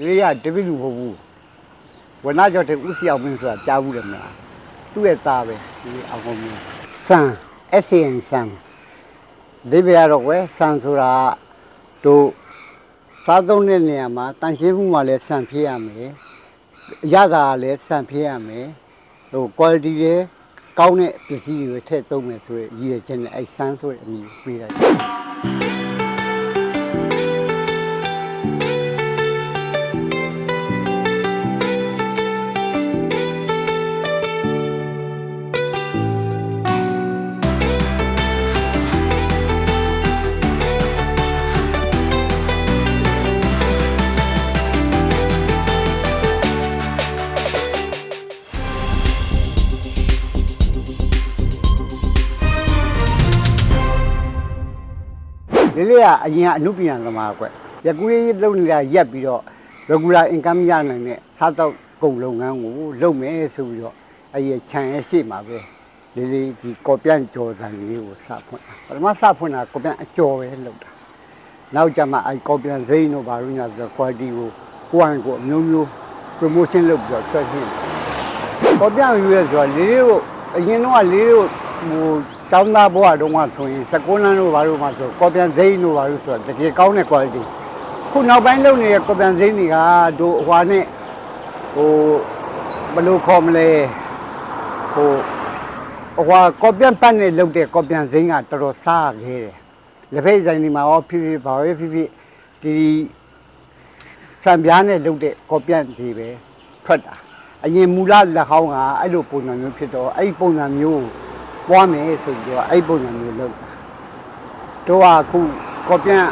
လေးရတပိလူမဟုတ်ဘူးဝနာကျော်တဲ့ဦးစီအောင်မင်းဆိုတာကြားဘူးတယ်မလားသူ့ရဲ့သားပဲဒီအောင်ကုန်မျိုးစံ SCN စံဒီဘရတော့ကွယ်စံဆိုတာတို့စားသုံးတဲ့နေရာမှာတန်ရှင်းမှုမှလည်းစံဖြစ်ရမယ်အရသာကလည်းစံဖြစ်ရမယ်ဟို quality လည်းကောင်းတဲ့ပစ္စည်းတွေထည့်သုံးမယ်ဆိုရရည်ရခြင်းနဲ့အဲစံဆိုတဲ့အမည်ပေးလိုက် လေးလေးကအရင်ကအနုပညာသမားကွယကူရေးလုပ်နေတာရက်ပြီးတော့ regular income ရနိုင်တဲ့စားတော့ကုန်လုပ်ငန်းကိုလုပ်မယ်ဆိုပြီးတော့အရင်ခြံရဲ့ရှေ့မှာပဲလေးလေးဒီကော်ပြန်ကြော်ဆိုင်လေးကိုစဖွင့်တာပထမစဖွင့်တာကော်ပြန်အကျော်ပဲလုပ်တာနောက်ကျမှအဲကော်ပြန်စိမ်းတို့ဘာလို့ညာဆိုတော့ quality ကိုကိုယ်ကိုအမျိုးမျိုး promotion လုပ်ပြီးတော့ဆွဲရှင်းတယ်ကော်ပြန်ယူရဲဆိုတော့လေးလေးကိုအရင်တော့လေးလေးကိုဟို ចောင်းသားဘဝတုန်းကဆိုရင်16လမ်းတို့ဘာလို့မှဆိုကော်ပြန်စိမ်းတို့ဘာလို့ဆိုတော့တကယ်ကောင်းတဲ့ quality ခုနောက်ပိုင်းလုပ်နေတဲ့ကော်ပြန်စိမ်းတွေကတို့ဟွာနဲ့ဟိုဘယ်လိုခေါ်မလဲဟိုဟွာကော်ပြန်ပတ်နဲ့လုပ်တဲ့ကော်ပြန်စိမ်းကတော်တော်စားခဲ့တယ်လက်ဖက်ဆိုင်ဒီမှာရောဖြစ်ဖြစ်ဘာပဲဖြစ်ဖြစ်ဒီစံပြားနဲ့လုပ်တဲ့ကော်ပြန်တွေပဲထွက်တာအရင်မူလလက်ဟောင်းကအဲ့လိုပုံစံမျိုးဖြစ်တော့အဲ့ဒီပုံစံမျိုးကို ပွားမယ်ဆိုပြီးတော့အဲ့ဒီပုံစံမျိုးလုပ်တာတို့ကအခုကော်ပြန်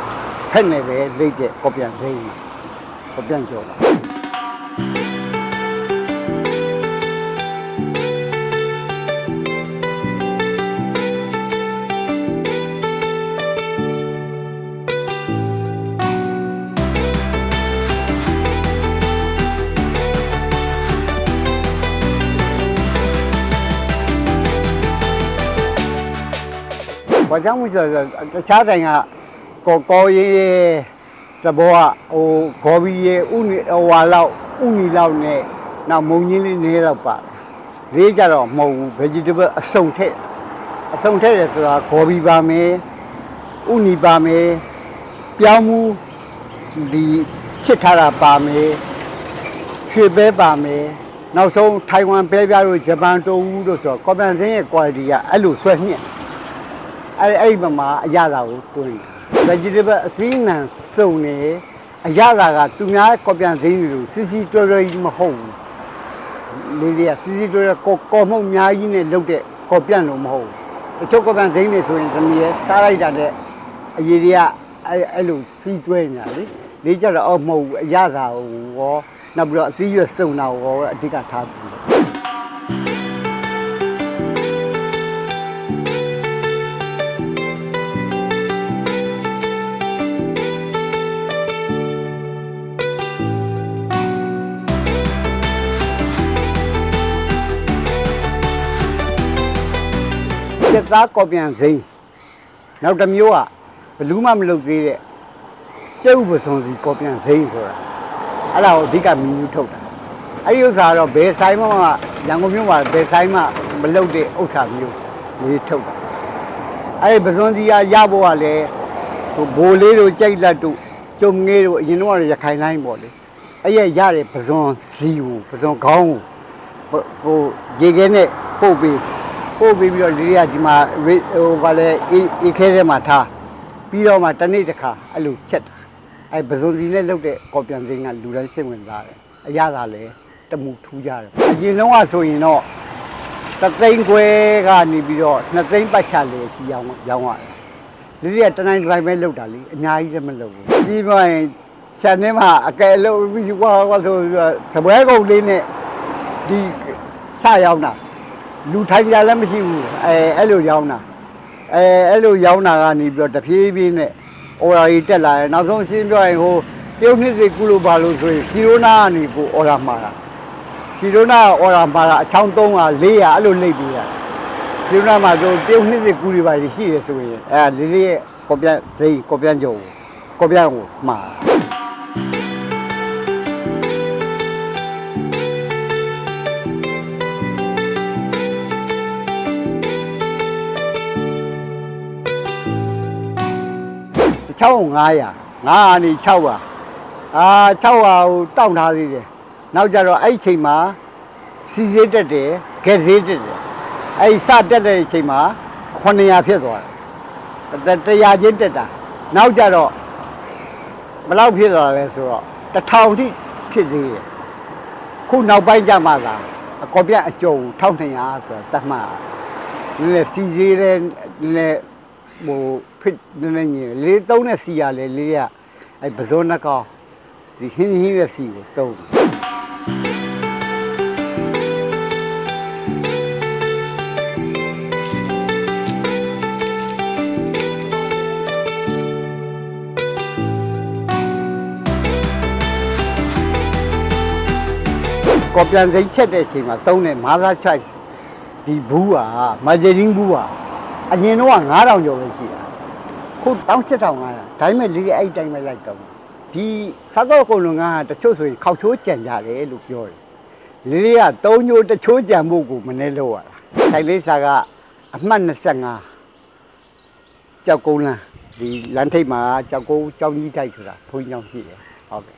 ဖက်နေပဲလိတ်တဲ့ကော်ပြန်စိမ်းကော်ပြန်ကြော်ပါ ဘာကြောင့်မဆိုတော့တခြားတိုင်းကကော်ကော်ရေးတဘောကဟိုဂော်ဘီရေဥနီဟိုဝါလောက်ဥနီလောက်နဲ့နောက်မုံကြီးလေးနေလောက်ပါတယ်လေးကြတော့မဟုတ်ဘူး vegetable အစုံထည့်အစုံထည့်တယ်ဆိုတာဂော်ဘီပါမယ်ဥနီပါမယ်ပြောင်းမှုဒီချစ်ထားတာပါမယ်ရွှေပဲပါမယ်နောက်ဆုံးထိုင်ဝမ်ပဲပြားတို့ဂျပန်တိုဝူတို့ဆိုတော့ကော်ပန်စင်းရဲ့ quality ကအဲ့လိုဆွဲညှက် အဲ့အဲ့ဒီမှာအရသာကိုတွင်း vegetable အသီးနှံစုံနေအရသာကသူများကော်ပြန်စိမ်းတွေလို့စီစီတွဲတွဲကြီးမဟုတ်ဘူးလေးလေးကစီစီတွဲတွဲကော်ကော်မှုတ်အများကြီးနဲ့လုပ်တဲ့ကော်ပြန်လို့မဟုတ်ဘူးတချို့ကော်ပြန်စိမ်းတွေဆိုရင်သမီးရဲ့စားလိုက်တာတဲ့အရေးတွေကအဲ့အဲ့လိုစီးတွဲနေတာလေလေးကြတော့အော်မဟုတ်ဘူးအရသာကိုရောနောက်ပြီးတော့အသီးရွက်စုံတာကိုရောအဓိကထားပြီး ကျက်သားကော်ပြန်စိမ်းနောက်တစ်မျိုးကဘလူးမှမလုပ်သေးတဲ့ကျုပ်ပစုံစီကော်ပြန်စိမ်းဆိုတာအဲ့ဒါကိုအဓိကမီနူးထုတ်တာအဲ့ဒီဥစ္စာကတော့ဘယ်ဆိုင်မှရန်ကုန်မြို့မှာဘယ်ဆိုင်မှမလုပ်တဲ့ဥစ္စာမျိုးလေးထုတ်တာအဲ့ဒီပစုံစီကရဖို့ကလည်းဟိုဘိုးလေးတို့ကြိုက်လက်တို့ကျုံငေးတို့အရင်တော့ရခိုင်လိုင်းပေါ့လေအဲ့ရရတဲ့ပစုံစီကိုပစုံခေါင်းကိုဟိုရေခဲနဲ့ပို့ပြီး ပို့ပြီးပြီးတော့လေးတွေကဒီမှာဟိုဗာလဲအေးအေးခဲထဲမှာထားပြီးတော့မှတစ်နေ့တစ်ခါအဲ့လိုချက်တာအဲ့ပဇွန်စီနဲ့လုပ်တဲ့ကော်ပြန်စင်းကလူတိုင်းစိတ်ဝင်စားတယ်အရသာလည်းတမှုထူးကြတယ်အရင်လုံးကဆိုရင်တော့တသိန်းခွဲကနေပြီးတော့နှစ်သိန်းပတ်ချလေကြီးရောင်းရောင်းရတယ်လေးတွေကတနိုင်တိုင်းပဲလုပ်တာလေအများကြီးလည်းမလုပ်ဘူးကြီးပွားရင်ဆန်ထဲမှာအကယ်လို့ပြီးွားွားဆိုပြီးတော့စပွဲကုန်လေးနဲ့ဒီစရောက်တာ လူထိုင်ကြလည်းမရှိဘူးအဲအဲ့လိုရောက်တာအဲအဲ့လိုရောက်တာကနေပြီးတော့တဖြည်းဖြည်းနဲ့အော်ရာကြီးတက်လာတယ်နောက်ဆုံးရှင်းပြောရင်ဟိုတရုတ်နှစ်စိကုလို့ပါလို့ဆိုရင်စီရိုနာကနေကိုအော်ရာမှာတာစီရိုနာအော်ရာမှာတာအချောင်း300 400အဲ့လိုလိပ်ပြီးတာစီရိုနာမှာဆိုတရုတ်နှစ်စိကူတွေပါရှိတယ်ဆိုရင်အဲလေးလေးရဲ့ကော်ပြန်စိကော်ပြန်ကြုံကော်ပြန်ကိုမှာ 900 900နေ6ပါအာ6ပါဟိုတောင့်ထားသေးတယ်နောက်ကြတော့အဲ့ဒီအချိန်မှာစီစေးတက်တယ်ဂက်စေးတက်တယ်အဲ့ဒီစတက်တဲ့အချိန်မှာ900ဖြစ်သွားတယ်တတရားချင်းတက်တာနောက်ကြတော့ဘယ်လောက်ဖြစ်သွားလဲဆိုတော့1000ထိဖြစ်သေးတယ်ခုနောက်ပိုင်းကြမှာလားအကောပြအကျုံ1200ဆိုတာတတ်မှတ်နည်းနည်းစီစေးတဲ့နည်းနည်းဟို ဖြစ်နည်းနည်းညင်လေးသုံးတဲ့စီရလေလေးကအဲ့ပဇွန်နှကောင်းဒီဟင်းဟင်းရဲ့စီကိုတုံးတယ်ကော်ပြန်စိမ်းချက်တဲ့အချိန်မှာတုံးတဲ့မာသာချိုက်ဒီဘူးဟာမာဂျရင်းဘူးဟာအရင်တော့9000ကျော်ပဲရှိတာ ခု18500ဒါပေမဲ့လေးအဲ့တိုင်းပဲလိုက်တော့ဒီစားတော့ကုန်လုံကတချို့ဆိုရင်ခောက်ချိုးကြံကြတယ်လို့ပြောတယ်လေးလေးက3ညိုးတချိုးကြံဖို့ကိုမနေ့လို့ရတာဆိုင်လေးစားကအမှတ်25ကြောက်ကုန်းလန်းဒီလမ်းထိပ်မှာကြောက်ကုန်းကြောင်းကြီးတိုက်ဆိုတာဘုန်းကြီးကျောင်းရှိတယ်ဟုတ်ကဲ့